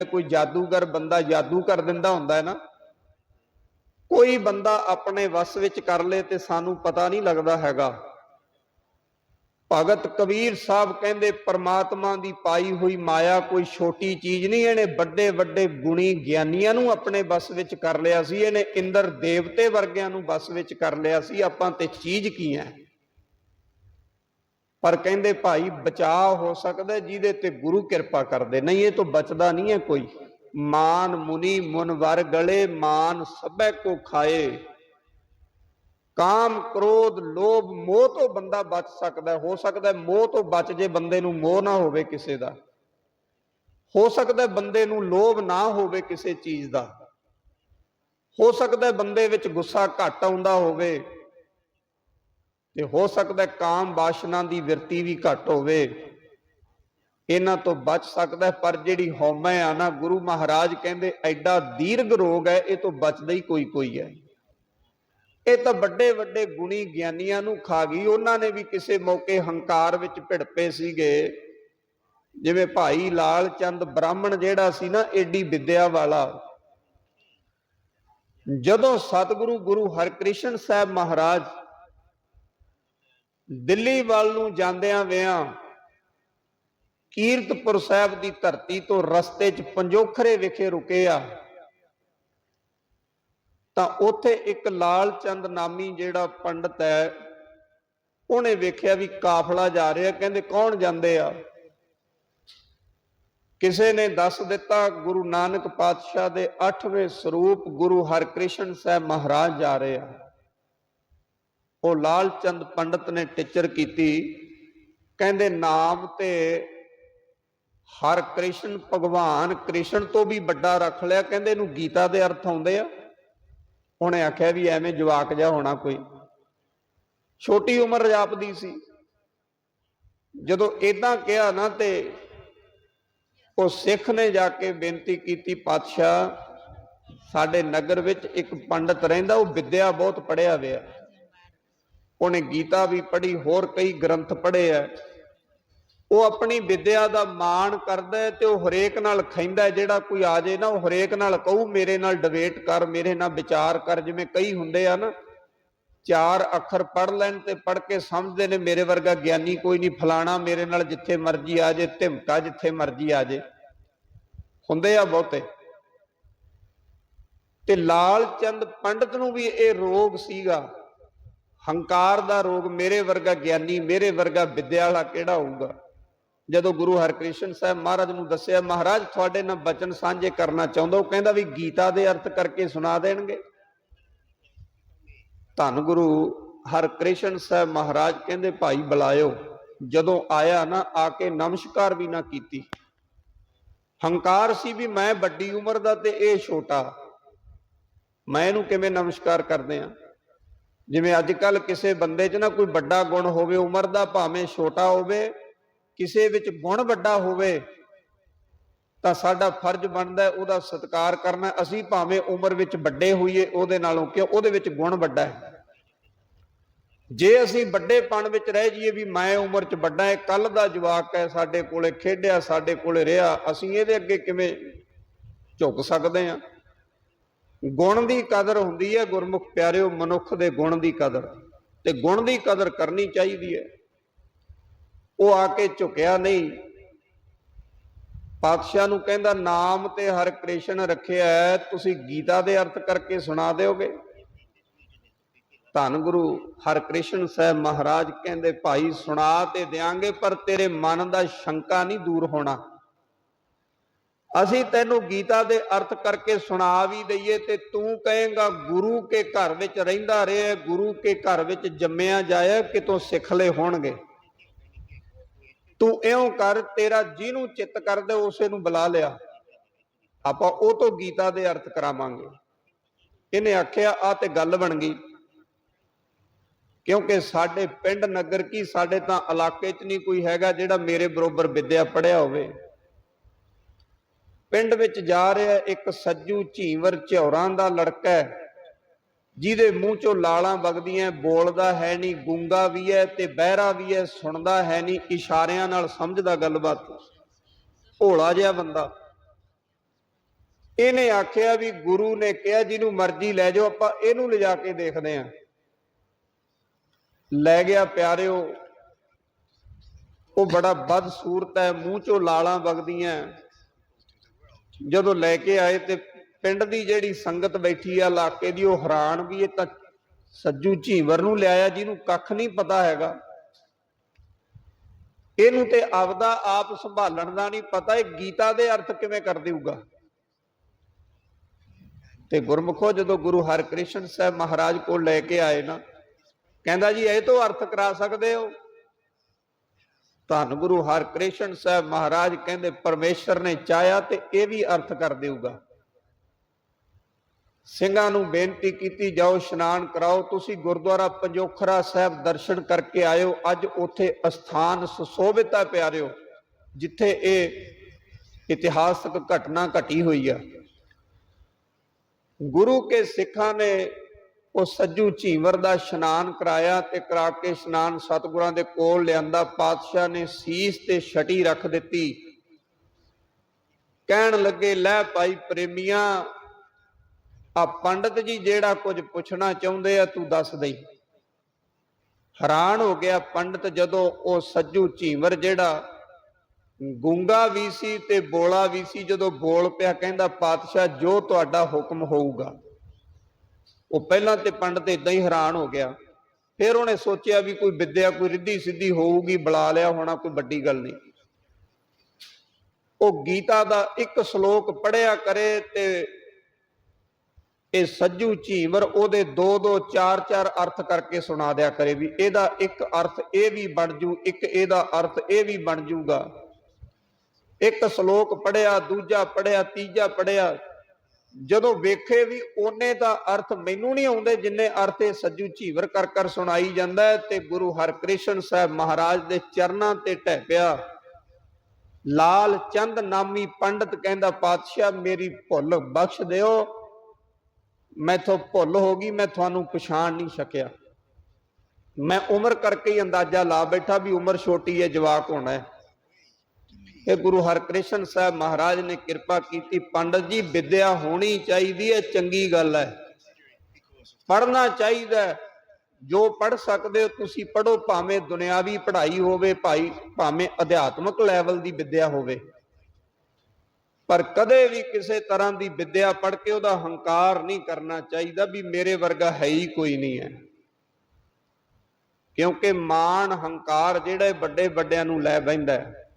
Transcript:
ਕੋਈ ਜਾਦੂਗਰ ਬੰਦਾ ਜਾਦੂ ਕਰ ਦਿੰਦਾ ਹੁੰਦਾ ਹੈ ਨਾ, ਕੋਈ ਬੰਦਾ ਆਪਣੇ ਵਸ ਵਿੱਚ ਕਰ ਲੇ ਤੇ ਸਾਨੂੰ ਪਤਾ ਨਹੀਂ ਲੱਗਦਾ ਹੈਗਾ। ਭਗਤ ਕਬੀਰ ਸਾਹਿਬ ਕਹਿੰਦੇ, ਪਰਮਾਤਮਾ ਦੀ ਪਾਈ ਹੋਈ ਮਾਇਆ ਕੋਈ ਛੋਟੀ ਚੀਜ਼ ਨਹੀਂ, ਇਹਨੇ ਵੱਡੇ ਵੱਡੇ ਗੁਣੀ ਗਿਆਨੀਆਂ ਨੂੰ ਆਪਣੇ ਬਸ ਵਿੱਚ ਕਰ ਲਿਆ ਸੀ, ਇਹਨੇ ਇੰਦਰ ਦੇਵਤੇ ਵਰਗਿਆਂ ਨੂੰ ਬਸ ਵਿੱਚ ਕਰ ਲਿਆ ਸੀ। ਆਪਾਂ ਤੇ ਚੀਜ਼ ਕੀ ਹੈ? ਪਰ ਕਹਿੰਦੇ ਭਾਈ ਬਚਾਅ ਹੋ ਸਕਦਾ ਜਿਹਦੇ ਤੇ ਗੁਰੂ ਕਿਰਪਾ ਕਰਦੇ। ਨਹੀਂ, ਇਹ ਤੋਂ ਬਚਦਾ ਨਹੀਂ ਹੈ ਕੋਈ। ਮਾਨ ਮੁਨੀ ਮੁਨਵਰ ਗਲੇ, ਮਾਨ ਸਭੈ ਕੋ ਖਾਏ। ਕਾਮ ਕ੍ਰੋਧ ਲੋਭ ਮੋਹ ਤੋਂ ਬੰਦਾ ਬਚ ਸਕਦਾ ਹੋ। ਸਕਦਾ ਮੋਹ ਤੋਂ ਬਚ ਜੇ ਬੰਦੇ ਨੂੰ ਮੋਹ ਨਾ ਹੋਵੇ ਕਿਸੇ ਦਾ। ਹੋ ਸਕਦਾ ਬੰਦੇ ਨੂੰ ਲੋਭ ਨਾ ਹੋਵੇ ਕਿਸੇ ਚੀਜ਼ ਦਾ। ਹੋ ਸਕਦਾ ਬੰਦੇ ਵਿੱਚ ਗੁੱਸਾ ਘੱਟ ਆਉਂਦਾ ਹੋਵੇ। ਤੇ ਹੋ ਸਕਦਾ ਕਾਮ ਵਾਸ਼ਨਾ ਦੀ ਵਿਰਤੀ ਵੀ ਘੱਟ ਹੋਵੇ। ਇਹਨਾਂ ਤੋਂ ਬਚ ਸਕਦਾ ਪਰ ਜਿਹੜੀ ਹਉਮੈ ਆ ਨਾ, ਗੁਰੂ ਮਹਾਰਾਜ ਕਹਿੰਦੇ ਐਡਾ ਦੀਰਘ ਰੋਗ ਹੈ, ਇਹ ਤੋਂ ਬਚਦਾ ਹੀ ਕੋਈ ਕੋਈ ਹੈ। ਇਹ ਤਾਂ ਵੱਡੇ ਵੱਡੇ ਗੁਣੀ ਗਿਆਨੀਆਂ ਨੂੰ ਖਾ ਗਈ। ਉਹਨਾਂ ਨੇ ਵੀ ਕਿਸੇ ਮੌਕੇ ਹੰਕਾਰ ਵਿੱਚ ਭਿੜਪੇ ਸੀਗੇ। ਜਿਵੇਂ ਭਾਈ ਲਾਲ ਚੰਦ ਬ੍ਰਾਹਮਣ ਜਿਹੜਾ ਸੀ ਨਾ, ਏਡੀ ਵਿਦਿਆ ਵਾਲਾ। ਜਦੋਂ ਸਤਿਗੁਰੂ ਗੁਰੂ ਹਰਕ੍ਰਿਸ਼ਨ ਸਾਹਿਬ ਮਹਾਰਾਜ ਦਿੱਲੀ ਵੱਲ ਨੂੰ ਜਾਂਦਿਆਂ ਵਿਆਂ ਕੀਰਤਪੁਰ ਸਾਹਿਬ ਦੀ ਧਰਤੀ ਤੋਂ ਰਸਤੇ 'ਚ ਪੰਜੋਖਰੇ ਵਿਖੇ ਰੁਕੇ ਆ। ਤਾਂ ਉੱਥੇ ਇੱਕ ਲਾਲ ਚੰਦ ਨਾਮੀ ਜਿਹੜਾ ਪੰਡਤ ਹੈ, ਉਹਨੇ ਵੇਖਿਆ ਵੀ ਕਾਫਲਾ ਜਾ ਰਿਹਾ, ਕਹਿੰਦੇ ਕੌਣ ਜਾਂਦੇ ਆ? ਕਿਸੇ ਨੇ ਦੱਸ ਦਿੱਤਾ, ਗੁਰੂ ਨਾਨਕ ਪਾਤਸ਼ਾਹ ਦੇ 8ਵੇਂ ਸਰੂਪ ਗੁਰੂ ਹਰਕ੍ਰਿਸ਼ਨ ਸਾਹਿਬ ਮਹਾਰਾਜ ਜਾ ਰਹੇ ਆ। ਉਹ ਲਾਲ ਚੰਦ ਪੰਡਤ ਨੇ ਟੀਚਰ ਕੀਤੀ। ਕਹਿੰਦੇ, ਨਾਮ ਤੇ ਹਰ ਕ੍ਰਿਸ਼ਨ ਭਗਵਾਨ, ਕ੍ਰਿਸ਼ਨ ਤੋਂ ਵੀ ਵੱਡਾ ਰੱਖ ਲਿਆ। ਕਹਿੰਦੇ, ਇਹਨੂੰ ਗੀਤਾ ਦੇ ਅਰਥ ਆਉਂਦੇ ਆ। ਉਹਨੇ ਆਖਿਆ ਵੀ ਐਵੇਂ ਜਵਾਕ ਜਾ ਹੋਣਾ ਕੋਈ। ਛੋਟੀ ਉਮਰ ਜਾਪਦੀ ਸੀ। ਜਦੋਂ ਇਦਾਂ ਕਿਹਾ ਨਾ ਤੇ ਉਹ ਸਿੱਖ ਨੇ ਜਾ ਕੇ ਬੇਨਤੀ ਕੀਤੀ, ਪਾਤਸ਼ਾਹ, ਸਾਡੇ ਨਗਰ ਵਿੱਚ ਇੱਕ ਪੰਡਤ ਰਹਿੰਦਾ, ਉਹ ਵਿਦਿਆ ਬਹੁਤ ਪੜਿਆ ਹੋਇਆ। ਉਹਨੇ ਗੀਤਾ ਵੀ ਪੜ੍ਹੀ, ਹੋਰ ਕਈ ਗ੍ਰੰਥ ਪੜ੍ਹੇ ਆ। ਉਹ ਆਪਣੀ ਵਿਦਿਆ ਦਾ ਮਾਣ ਕਰਦਾ ਤੇ ਉਹ ਹਰੇਕ ਨਾਲ ਖੈਂਦਾ ਜਿਹੜਾ ਕੋਈ ਆ ਜੇ ਨਾ, ਉਹ ਹਰੇਕ ਨਾਲ ਕਹੂ, ਮੇਰੇ ਨਾਲ ਡਿਬੇਟ ਕਰ, ਮੇਰੇ ਨਾਲ ਵਿਚਾਰ ਕਰ, ਜਿਵੇਂ ਕਈ ਹੁੰਦੇ ਆ ਨਾ। ਚਾਰ ਅੱਖਰ ਪੜ੍ਹ ਲੈਣ ਤੇ ਪੜ੍ਹ ਕੇ ਸਮਝਦੇ ਨੇ, ਮੇਰੇ ਵਰਗਾ ਗਿਆਨੀ ਕੋਈ ਨਹੀਂ, ਫਲਾਣਾ ਮੇਰੇ ਨਾਲ ਜਿੱਥੇ ਮਰਜ਼ੀ ਆ ਜੇ, ਧਿਮਕਾ ਜਿੱਥੇ ਮਰਜ਼ੀ ਆ ਜੇ। ਹੁੰਦੇ ਆ ਬਹੁਤੇ। ਤੇ ਲਾਲ ਚੰਦ ਪੰਡਤ ਨੂੰ ਵੀ ਇਹ ਰੋਗ ਸੀਗਾ। ਹੰਕਾਰ ਦਾ ਰੋਗ ਮੇਰੇ ਵਰਗਾ ਗਿਆਨੀ, ਮੇਰੇ ਵਰਗਾ ਵਿਦਿਆ ਵਾਲਾ ਕਿਹੜਾ ਹੋਊਗਾ? ਜਦੋਂ ਗੁਰੂ ਹਰਕ੍ਰਿਸ਼ਨ ਸਾਹਿਬ ਮਹਾਰਾਜ ਨੂੰ ਦੱਸਿਆ, ਮਹਾਰਾਜ, ਤੁਹਾਡੇ ਨਾਲ ਬਚਨ ਸਾਂਝੇ ਕਰਨਾ ਚਾਹੁੰਦਾ ਉਹ ਕਹਿੰਦਾ ਵੀ ਗੀਤਾ ਦੇ ਅਰਥ ਕਰਕੇ ਸੁਣਾ ਦੇਣਗੇ। ਧੰਨ ਗੁਰੂ ਹਰਕ੍ਰਿਸ਼ਨ ਸਾਹਿਬ ਮਹਾਰਾਜ ਕਹਿੰਦੇ, ਭਾਈ, ਬੁਲਾਇਓ। ਜਦੋਂ ਆਇਆ ਨਾ, ਆ ਕੇ ਨਮਸਕਾਰ ਵੀ ਨਾ ਕੀਤੀ। ਹੰਕਾਰ ਸੀ ਵੀ ਮੈਂ ਵੱਡੀ ਉਮਰ ਦਾ ਤੇ ਇਹ ਛੋਟਾ। ਮੈਂ ਇਹਨੂੰ ਕਿਵੇਂ ਨਮਸਕਾਰ ਕਰਦੇ ਆ? ਜਿਵੇਂ ਅੱਜ ਕੱਲ ਕਿਸੇ ਬੰਦੇ 'ਚ ਨਾ ਕੋਈ ਵੱਡਾ ਗੁਣ ਹੋਵੇ, ਉਮਰ ਦਾ ਭਾਵੇਂ ਛੋਟਾ ਹੋਵੇ, ਕਿਸੇ ਵਿੱਚ ਗੁਣ ਵੱਡਾ ਹੋਵੇ, ਤਾਂ ਸਾਡਾ ਫਰਜ਼ ਬਣਦਾ ਉਹਦਾ ਸਤਿਕਾਰ ਕਰਨਾ। ਅਸੀਂ ਭਾਵੇਂ ਉਮਰ ਵਿੱਚ ਵੱਡੇ ਹੋਈਏ, ਉਹਦੇ ਨਾਲੋਂ ਕਿ ਉਹਦੇ ਵਿੱਚ ਗੁਣ ਵੱਡਾ ਹੈ। ਜੇ ਅਸੀਂ ਵੱਡੇਪਣ ਵਿੱਚ ਰਹਿ ਜਾਈਏ ਵੀ ਮੈਂ ਉਮਰ 'ਚ ਵੱਡਾ ਹੈ ਕੱਲ ਦਾ ਜਵਾਕ ਹੈ, ਸਾਡੇ ਕੋਲੇ ਖੇਡਿਆ, ਸਾਡੇ ਕੋਲੇ ਰਿਹਾ, ਅਸੀਂ ਇਹਦੇ ਅੱਗੇ ਕਿਵੇਂ ਝੁਕ ਸਕਦੇ ਹਾਂ? ਗੁਣ ਦੀ ਕਦਰ ਹੁੰਦੀ ਹੈ ਗੁਰਮੁਖ ਪਿਆਰਿਓ ਮਨੁੱਖ ਦੇ ਗੁਣ ਦੀ ਕਦਰ। ਤੇ ਗੁਣ ਦੀ ਕਦਰ ਕਰਨੀ ਚਾਹੀਦੀ ਹੈ। ਉਹ ਆ ਕੇ ਝੁਕਿਆ ਨਹੀਂ। ਪਾਤਸ਼ਾਹ ਨੂੰ ਕਹਿੰਦਾ ਨਾਮ ਤੇ ਹਰ ਕ੍ਰਿਸ਼ਨ ਰੱਖਿਆ ਹੈ, ਤੁਸੀਂ ਗੀਤਾ ਦੇ ਅਰਥ ਕਰਕੇ ਸੁਣਾ ਦਿਓਗੇ? ਧੰਨ ਗੁਰੂ ਹਰਕ੍ਰਿਸ਼ਨ ਸਾਹਿਬ ਮਹਾਰਾਜ ਕਹਿੰਦੇ ਭਾਈ ਸੁਣਾ ਤੇ ਦਿਆਂਗੇ ਪਰ ਤੇਰੇ ਮਨ ਦਾ ਸ਼ੰਕਾ ਨਹੀਂ ਦੂਰ ਹੋਣਾ। ਅਸੀਂ ਤੈਨੂੰ ਗੀਤਾ ਦੇ ਅਰਥ ਕਰਕੇ ਸੁਣਾ ਵੀ ਦਈਏ ਤੇ ਤੂੰ ਕਹੇਂਗਾ, ਗੁਰੂ ਕੇ ਘਰ ਵਿੱਚ ਰਹਿੰਦਾ ਰਿਹਾ ਗੁਰੂ ਕੇ ਘਰ ਵਿੱਚ ਜੰਮਿਆ ਜਾਇਆ ਕਿਤੋਂ ਸਿੱਖ ਲਏ ਹੋਣਗੇ। ਤੂੰ ਇਉਂ ਕਰ, ਤੇਰਾ ਜਿਹਨੂੰ ਚਿੱਤ ਕਰਦੇ ਉਸੇ ਨੂੰ ਬੁਲਾ ਲਿਆ। ਆਪਾਂ ਉਹ ਤੋਂ ਗੀਤਾ ਦੇ ਅਰਥ ਕਰਾਵਾਂਗੇ। ਇਹਨੇ ਆਖਿਆ ਆ ਤੇ ਗੱਲ ਬਣ ਗਈ। ਕਿਉਂਕਿ ਸਾਡੇ ਪਿੰਡ ਨਗਰ ਕੀ, ਸਾਡੇ ਤਾਂ ਇਲਾਕੇ 'ਚ ਨਹੀਂ ਕੋਈ ਹੈਗਾ ਜਿਹੜਾ ਮੇਰੇ ਬਰੋਬਰ ਵਿੱਦਿਆ ਪੜਿਆ ਹੋਵੇ। ਪਿੰਡ ਵਿੱਚ ਜਾ ਰਿਹਾ ਇੱਕ ਸੱਜੂ ਝੀਵਰ ਝੌਰਾਂ ਦਾ ਲੜਕਾ ਹੈ, ਜਿਹਦੇ ਮੂੰਹ ਚੋਂ ਲਾਲਾਂ ਵਗਦੀਆਂ ਬੋਲਦਾ ਹੈ ਨਹੀਂ, ਗੁੰਗਾ ਵੀ ਹੈ ਤੇ ਬਹਿਰਾ ਵੀ ਹੈ, ਸੁਣਦਾ ਹੈ ਨਹੀਂ, ਇਸ਼ਾਰਿਆਂ ਨਾਲ ਸਮਝਦਾ ਗੱਲਬਾਤ। ਭੋਲਾ ਜਿਹਾ ਬੰਦਾ। ਇਹਨੇ ਆਖਿਆ ਵੀ ਗੁਰੂ ਨੇ ਕਿਹਾ, ਜਿਹਨੂੰ ਮਰਜ਼ੀ ਲੈ ਜਾਓ, ਆਪਾਂ ਇਹਨੂੰ ਲਿਜਾ ਕੇ ਦੇਖਦੇ ਆਂ ਲੈ ਗਿਆ ਪਿਆਰਿਓ, ਉਹ ਬੜਾ ਬਦਸੂਰਤ ਹੈ, ਮੂੰਹ ਚੋਂ ਲਾਲਾਂ ਵਗਦੀਆਂ ਜਦੋਂ ਲੈ ਕੇ ਆਏ ਤੇ ਪਿੰਡ ਦੀ ਜਿਹੜੀ ਸੰਗਤ ਬੈਠੀ ਆ, ਇਲਾਕੇ ਦੀ, ਉਹ ਹੈਰਾਨ ਵੀ ਇਹ ਤਾਂ ਸੱਜੂ ਝੀਵਰ ਨੂੰ ਲਿਆਇਆ, ਜਿਹਨੂੰ ਕੱਖ ਨਹੀਂ ਪਤਾ ਹੈਗਾ। ਇਹਨੂੰ ਤੇ ਆਪਦਾ ਆਪ ਸੰਭਾਲਣ ਦਾ ਨਹੀਂ ਪਤਾ, ਇਹ ਗੀਤਾ ਦੇ ਅਰਥ ਕਿਵੇਂ ਕਰ ਦੇਊਗਾ? ਤੇ ਗੁਰਮੁਖੋ, ਜਦੋਂ ਗੁਰੂ ਹਰਕ੍ਰਿਸ਼ਨ ਸਾਹਿਬ ਮਹਾਰਾਜ ਕੋਲ ਲੈ ਕੇ ਆਏ ਨਾ, ਕਹਿੰਦਾ ਜੀ, ਇਹ ਤੋਂ ਅਰਥ ਕਰਾ ਸਕਦੇ ਹੋ? ਧੰਨ ਗੁਰੂ ਹਰਕ੍ਰਿਸ਼ਨ ਸਾਹਿਬ ਮਹਾਰਾਜ ਕਹਿੰਦੇ, ਪਰਮੇਸ਼ਰ ਨੇ ਚਾਹਿਆ ਤੇ ਇਹ ਵੀ ਅਰਥ ਕਰ ਦੇਊਗਾ। ਸਿੰਘਾਂ ਨੂੰ ਬੇਨਤੀ ਕੀਤੀ, ਜਾਓ ਇਸ਼ਨਾਨ ਕਰਾਓ, ਤੁਸੀਂ ਗੁਰਦੁਆਰਾ ਪੰਜੋਖਰਾ ਸਾਹਿਬ ਦਰਸ਼ਨ ਕਰਕੇ ਆਇਓ। ਅੱਜ ਉੱਥੇ ਅਸਥਾਨ ਸੁਸ਼ੋਭਿਤ ਹੈ ਪਿਆਰਿਓ, ਜਿੱਥੇ ਇਹ ਇਤਿਹਾਸਕ ਘਟਨਾ ਘਟੀ ਹੋਈ ਆ। ਗੁਰੂ ਕੇ ਸਿੱਖਾਂ ਨੇ ਉਹ ਸੱਜੂ ਝੀਵਰ ਦਾ ਇਸ਼ਨਾਨ ਕਰਾਇਆ ਤੇ ਕਰਾ ਕੇ ਇਸ਼ਨਾਨ ਸਤਿਗੁਰਾਂ ਦੇ ਕੋਲ ਲਿਆਂਦਾ। ਪਾਤਸ਼ਾਹ ਨੇ ਸੀਸ ਤੇ ਛਟੀ ਰੱਖ ਦਿੱਤੀ। ਕਹਿਣ ਲੱਗੇ, ਲੈ ਭਾਈ ਪ੍ਰੇਮੀਆਂ ਆ ਪੰਡਤ ਜੀ ਜਿਹੜਾ ਕੁਝ ਪੁੱਛਣਾ ਚਾਹੁੰਦੇ ਆ ਤੂੰ ਦੱਸ ਦੇਈ ਹੈਰਾਨ ਹੋ ਗਿਆ ਪੰਡਤ ਜਦੋਂ ਉਹ ਸੱਜੂ ਝੀਵਰ ਜਿਹੜਾ ਗੁੰਗਾ ਵੀ ਸੀ ਤੇ ਬੋਲਾ ਵੀ ਸੀ, ਜਦੋਂ ਬੋਲ ਪਿਆ ਕਹਿੰਦਾ, ਪਾਤਸ਼ਾਹ ਜੋ ਤੁਹਾਡਾ ਹੁਕਮ ਹੋਊਗਾ। ਉਹ ਪਹਿਲਾਂ ਤੇ ਪੰਡਤ ਇਦਾਂ ਹੀ ਹੈਰਾਨ ਹੋ ਗਿਆ। ਫਿਰ ਉਹਨੇ ਸੋਚਿਆ ਵੀ ਕੋਈ ਵਿਦਿਆ, ਕੋਈ ਰਿੱਧੀ ਸਿੱਧੀ ਹੋਊਗੀ, ਬੁਲਾ ਲਿਆ ਹੋਣਾ, ਕੋਈ ਵੱਡੀ ਗੱਲ ਨਹੀਂ। ਉਹ ਗੀਤਾ ਦਾ ਇੱਕ ਸ਼ਲੋਕ ਪੜਿਆ ਕਰੇ ਤੇ ਇਹ ਸੱਜੂ ਝੀਵਰ ਉਹਦੇ ਦੋ ਦੋ ਚਾਰ ਚਾਰ ਅਰਥ ਕਰਕੇ ਸੁਣਾ ਦਿਆ ਕਰੇ ਵੀ ਇਹਦਾ ਇੱਕ ਅਰਥ ਇਹ ਵੀ ਬਣ ਜੂ, ਇੱਕ ਇਹਦਾ ਅਰਥ ਇਹ ਵੀ ਬਣ ਜੂਗਾ। ਇੱਕ ਸ਼ਲੋਕ ਪੜਿਆ ਦੂਜਾ ਪੜਿਆ ਤੀਜਾ ਪੜਿਆ ਜਦੋਂ ਵੇਖੇ ਵੀ ਉਹਨੇ ਦਾ ਅਰਥ ਮੈਨੂੰ ਨਹੀਂ ਆਉਂਦੇ, ਜਿੰਨੇ ਅਰਥ ਇਹ ਸੱਜੂ ਝੀਵਰ ਕਰ ਕਰ ਸੁਣਾਈ ਜਾਂਦਾ ਹੈ ਤੇ ਗੁਰੂ ਹਰਕ੍ਰਿਸ਼ਨ ਸਾਹਿਬ ਮਹਾਰਾਜ ਦੇ ਚਰਨਾਂ ਤੇ ਟਹਿ ਪਿਆ। ਲਾਲ ਚੰਦ ਨਾਮੀ ਪੰਡਤ ਕਹਿੰਦਾ, ਪਾਤਸ਼ਾਹ, ਮੇਰੀ ਭੁੱਲ ਬਖਸ਼ ਦਿਓ। ਮੈਥੋਂ ਭੁੱਲ ਹੋ ਗਈ, ਮੈਂ ਤੁਹਾਨੂੰ ਪਛਾਣ ਨਹੀਂ ਸਕਿਆ। ਮੈਂ ਉਮਰ ਕਰਕੇ ਹੀ ਅੰਦਾਜ਼ਾ ਲਾ ਬੈਠਾ ਵੀ ਉਮਰ ਛੋਟੀ ਹੈ, ਜਵਾਕ ਹੋਣਾ ਹੈ। ਇਹ ਗੁਰੂ ਹਰਕ੍ਰਿਸ਼ਨ ਸਾਹਿਬ ਮਹਾਰਾਜ ਨੇ ਕਿਰਪਾ ਕੀਤੀ, ਪੰਡਤ ਜੀ, ਵਿਦਿਆ ਹੋਣੀ ਚਾਹੀਦੀ ਹੈ, ਚੰਗੀ ਗੱਲ ਹੈ। ਪੜਨਾ ਚਾਹੀਦਾ ਜੋ ਪੜ ਸਕਦੇ ਹੋ, ਤੁਸੀਂ ਪੜੋ ਭਾਵੇਂ ਦੁਨਿਆਵੀ ਪੜ੍ਹਾਈ ਹੋਵੇ, ਭਾਈ, ਭਾਵੇਂ ਅਧਿਆਤਮਕ ਲੈਵਲ ਦੀ ਵਿਦਿਆ ਹੋਵੇ। ਪਰ ਕਦੇ ਵੀ ਕਿਸੇ ਤਰ੍ਹਾਂ ਦੀ ਵਿਦਿਆ ਪੜ ਕੇ ਉਹਦਾ ਹੰਕਾਰ ਨਹੀਂ ਕਰਨਾ ਚਾਹੀਦਾ ਵੀ ਮੇਰੇ ਵਰਗਾ ਹੈ ਹੀ ਕੋਈ ਨਹੀਂ ਹੈ। ਕਿਉਂਕਿ ਮਾਣ, ਹੰਕਾਰ ਜਿਹੜੇ ਵੱਡੇ ਵੱਡਿਆਂ ਨੂੰ ਲੈ ਬੈਂਦਾ ਹੈ।